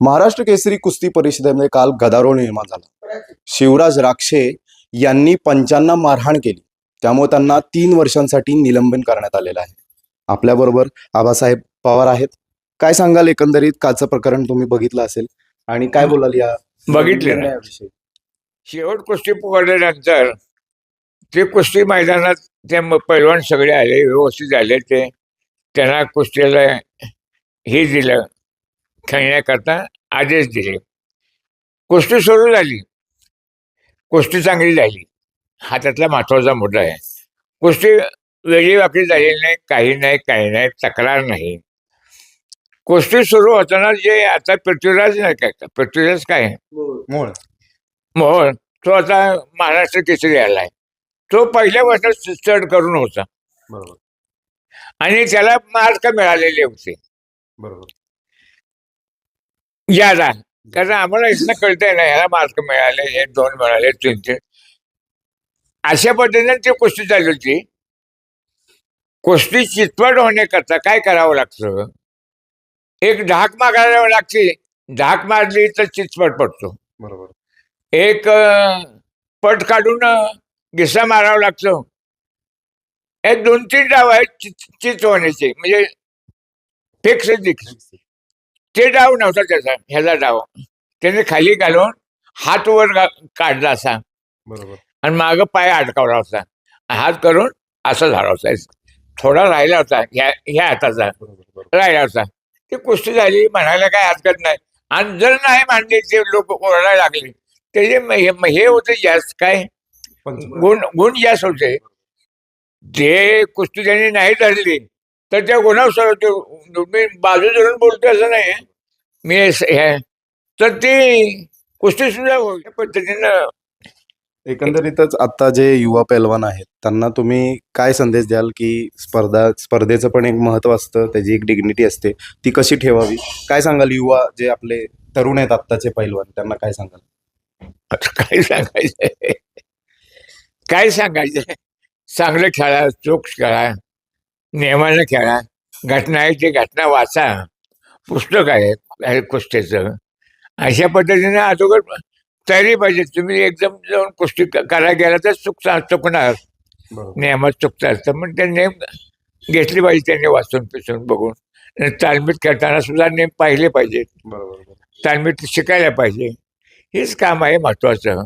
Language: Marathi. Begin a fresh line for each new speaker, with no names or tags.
महाराष्ट्र केसरी कुस्ती परिषदेमध्ये काल गदारोळ निर्माण झाला. शिवराज राक्षे यांनी पंचांना मारहाण केली. त्यामुळे त्यांना तीन वर्षांसाठी निलंबन करण्यात आलेलं आहे. आपल्याबरोबर आबासाहेब पवार आहेत. काय सांगाल एकंदरीत? कालचं प्रकरण तुम्ही बघितलं असेल. आणि काय बोलाल या
बघितले? शेवट कुस्ती पकडल्यानंतर ते कुस्ती मैदानात ते पैलवान सगळे आले व्यवस्थित आले. ते त्यांना कुस्तीला हे दिलं. खेळण्याकरता आदेश दिले. कुस्ती सुरू झाली. कुस्ती चांगली झाली. हा त्यातला महत्त्वाचा मुद्दा आहे. कुस्ती वेगळी वाकडी झालेली नाही काही नाही काही नाही तक्रार नाही. कुस्ती सुरू होताना जे आता पृथ्वीराज नाही काय पृथ्वीराज काय?
मूळ
मोहन तो आता महाराष्ट्र केसरी आलाय तो पहिल्या वर्षात चढ करून होता.
बरोबर.
आणि त्याला मार्क मिळालेले होते.
बरोबर.
याला कारण आम्हाला इथनं कळतंय ना ह्याला मार्क मिळाले हे दोन मिळाले तीन तीन. अशा पद्धतीने ती कुस्ती चालू होती. कुस्ती चितपट होण्याकरता काय करावं लागतं? एक ढाक मारायला लागते. ढाक मारली तर चितपट पडतो.
बरोबर.
एक पट काढून घिसा मारावा लागतो. हे दोन तीन डाव आहेत चित चित होण्याचे. म्हणजे फिक्स ते डाव नव्हता त्याचा ह्याचा डाव. त्याने खाली घालून हात वर काढला असा.
बरोबर.
आणि मागं पाय अडकावला होता. हात करून असं झाला होता. थोडा राहिला होता ह्या ह्या हाताचा. राहिला होता. ती कुस्ती झाली म्हणायला काय हरकत नाही. आणि जर नाही मानले ते लोक ओरडायला लागले त्याचे हे हे होते जास्त काय? गुण गुण जास्त होते. जे कुस्ती त्यांनी नाही धरली तर त्या गुन्हा मी बाजू धरून बोलतो असं नाही. मी हे तर ती कुस्ती सुद्धा पद्धतीनं
एकंदरीतच आता जे युवा पैलवान आहेत त्यांना तुम्ही काय संदेश द्याल की स्पर्धा स्पर्धेचं पण एक महत्त्व असतं त्याची एक डिग्निटी असते ती कशी ठेवावी? काय सांगाल युवा जे आपले तरुण आहेत आत्ताचे पैलवान त्यांना काय सांगाल?
काय सांगायचं काय सांगायचं चांगलं खेळा चोख खेळा. नियमानं खेळा. घटना आहे ते घटना वाचा. पुस्तक आहे आहे कुस्तीचं अशा पद्धतीने अगोदर तयारी पाहिजे. तुम्ही एकदम जाऊन कुस्ती करायला गेला तर चुकता चुकणार. नियमात चुकतात तर मग ते नेम घेतली पाहिजे त्यांनी वाचून पिसून बघून. आणि तालमीत खेळताना सुद्धा नेम पाहिले पाहिजेत.
बरोबर.
तालमीत शिकायला पाहिजे. हेच काम आहे महत्वाचं.